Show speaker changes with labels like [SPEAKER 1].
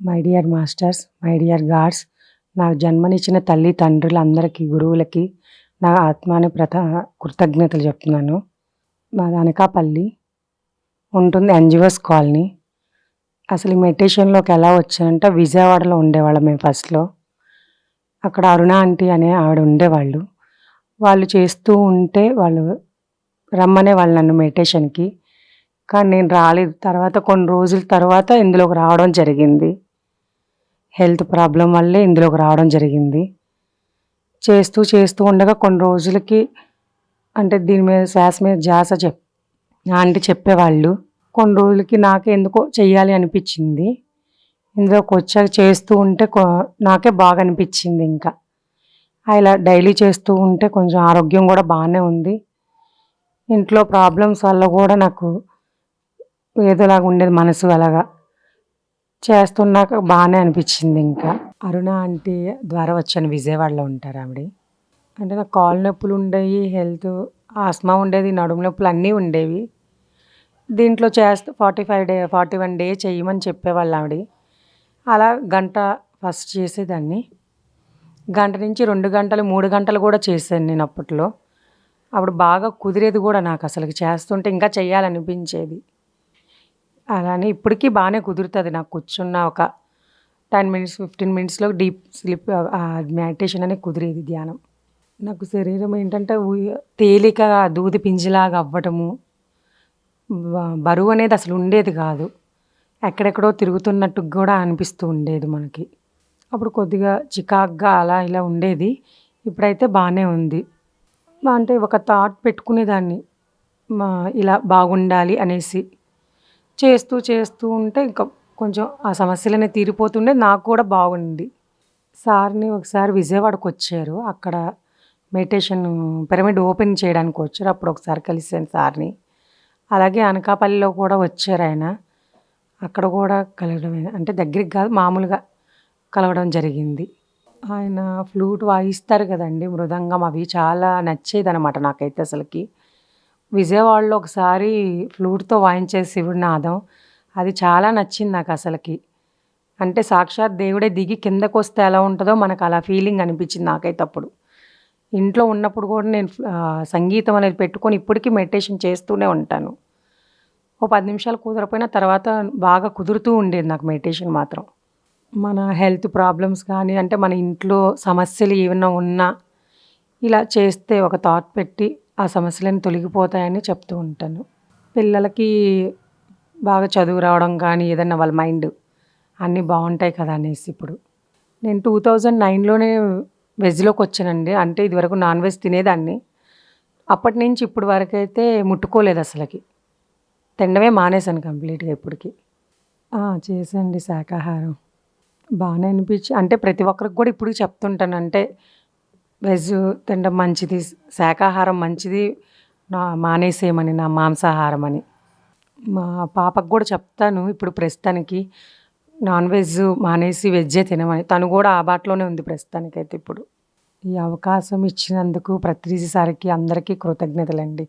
[SPEAKER 1] My dear masters my dear gods నాకు జన్మనిచ్చిన తల్లి తండ్రులందరికీ గురువులకి నా ఆత్మాని ప్రత కృతజ్ఞతలు చెప్తున్నాను. మా అనకాపల్లి ఉంటుంది ఎన్జిఓస్ కాలనీ. అసలు ఈ మెడిటేషన్లోకి ఎలా వచ్చానంటే విజయవాడలో ఉండేవాళ్ళం మేము ఫస్ట్లో. అక్కడ అరుణ ఆంటీ అనే ఆవిడ ఉండేవాళ్ళు. వాళ్ళు చేస్తూ ఉంటే వాళ్ళు రమ్మనే వాళ్ళు నన్ను మెడిటేషన్కి. కానీ నేను రాలేదు. తర్వాత కొన్ని రోజుల తర్వాత ఇందులోకి రావడం జరిగింది. హెల్త్ ప్రాబ్లం వల్లే ఇందులోకి రావడం జరిగింది. చేస్తూ చేస్తూ ఉండగా కొన్ని రోజులకి అంటే దీని మీద శ్వాస మీద జాస చెప్ అంటే చెప్పేవాళ్ళు. కొన్ని రోజులకి నాకే ఎందుకో చెయ్యాలి అనిపించింది. ఇందులోకి వచ్చాక చేస్తూ ఉంటే నాకే బాగా అనిపించింది ఇంకా. ఇలా డైలీ చేస్తూ ఉంటే కొంచెం ఆరోగ్యం కూడా బాగానే ఉంది. ఇంట్లో ప్రాబ్లమ్స్ వల్ల కూడా నాకు ఏదోలాగా ఉండేది మనసు అలాగా. చేస్తున్నాక బాగానే అనిపించింది ఇంకా. అరుణ ఆంటీ ద్వారా వచ్చాను విజయవాడలో ఉంటారు ఆవిడ. అంటే నాకు కాళ్ళ నొప్పులు ఉండేవి హెల్త్ ఆస్మా ఉండేది నడుము నొప్పులు అన్నీ ఉండేవి. దీంట్లో చేస్తే forty five day forty one day చేయమని చెప్పేవాళ్ళు ఆవిడ. అలా గంట ఫస్ట్ చేసేదాన్ని. గంట నుంచి రెండు గంటలు మూడు గంటలు కూడా చేశాను నేను అప్పట్లో. అప్పుడు బాగా కుదిరేది కూడా నాకు అసలు చేస్తుంటే ఇంకా చేయాలనిపించేది అలానే ఇప్పటికీ బాగానే కుదురుతుంది. నాకు కూర్చున్న ఒక టెన్ మినిట్స్ ఫిఫ్టీన్ మినిట్స్లో డీప్ స్లిప్ మెడిటేషన్ అనేది కుదిరేది ధ్యానం. నాకు శరీరం ఏంటంటే తేలికగా దూది పింజిలాగా అవ్వటము బరువు అనేది అసలు ఉండేది కాదు. ఎక్కడెక్కడో తిరుగుతున్నట్టు కూడా అనిపిస్తూ ఉండేది మనకి. అప్పుడు కొద్దిగా చికాగ్గా అలా ఇలా ఉండేది. ఇప్పుడైతే బాగానే ఉంది. అంటే ఒక థాట్ పెట్టుకునేదాన్ని. మా ఇలా బాగుండాలి అనేసి. చేస్తూ చేస్తూ ఉంటే ఇంకా కొంచెం ఆ సమస్యలనే తీరిపోతుండే. నాకు కూడా బాగుంది సార్ని ఒకసారి విజయవాడకు వచ్చారు. అక్కడ మెడిటేషన్ పిరమిడ్ ఓపెన్ చేయడానికి వచ్చారు. అప్పుడు ఒకసారి కలిసాను సార్ని. అలాగే అనకాపల్లిలో కూడా వచ్చారు ఆయన. అక్కడ కూడా కలవడం అంటే దగ్గరికి కాదు మామూలుగా కలవడం జరిగింది. ఆయన ఫ్లూట్ వాయిస్తారు కదండి మృదంగం అవి చాలా నచ్చేది అనమాట నాకైతే అసలుకి. విజయవాడలో ఒకసారి ఫ్లూట్తో వాయించే శివుడి నాదం అది చాలా నచ్చింది నాకు అసలుకి. అంటే సాక్షాత్ దేవుడే దిగి కిందకు వస్తే ఎలా ఉంటుందో మనకు అలా ఫీలింగ్ అనిపించింది నాకైతే అప్పుడు. ఇంట్లో ఉన్నప్పుడు కూడా నేను సంగీతం అనేది పెట్టుకొని ఇప్పటికీ మెడిటేషన్ చేస్తూనే ఉంటాను. ఓ పది నిమిషాలు కుదరపోయిన తర్వాత బాగా కుదురుతూ ఉండేది నాకు మెడిటేషన్ మాత్రం. మన హెల్త్ ప్రాబ్లమ్స్ కానీ అంటే మన ఇంట్లో సమస్యలు ఏమైనా ఉన్నా ఇలా చేస్తే ఒక థాట్ పెట్టి ఆ సమస్యలను తొలగిపోతాయని చెప్తూ ఉంటాను. పిల్లలకి బాగా చదువు రావడం కానీ ఏదన్నా వాళ్ళ మైండ్ అన్నీ బాగుంటాయి కదా అనేసి ఇప్పుడు. నేను టూ థౌజండ్ నైన్లోనే వెజ్లోకి వచ్చానండి. అంటే ఇదివరకు నాన్ వెజ్ తినేదాన్ని. అప్పటి నుంచి ఇప్పుడు వరకు అయితే ముట్టుకోలేదు అసలుకి. తినడమే మానేశాను కంప్లీట్గా ఇప్పటికి. చేసండి శాకాహారం. బాగానే అనిపించి అంటే ప్రతి ఒక్కరికి కూడా ఇప్పుడు చెప్తుంటాను. అంటే వెజ్ తినడం మంచిది శాకాహారం మంచిది నా మానేసేయమని నా మాంసాహారం అని మా పాపకు కూడా చెప్తాను ఇప్పుడు ప్రస్తుతానికి. నాన్ వెజ్ మానేసి వెజ్జే తినమని. తను కూడా ఆ బాటలోనే ఉంది ప్రస్తుతానికైతే ఇప్పుడు. ఈ అవకాశం ఇచ్చినందుకు ప్రతిసారికి అందరికీ కృతజ్ఞతలండి.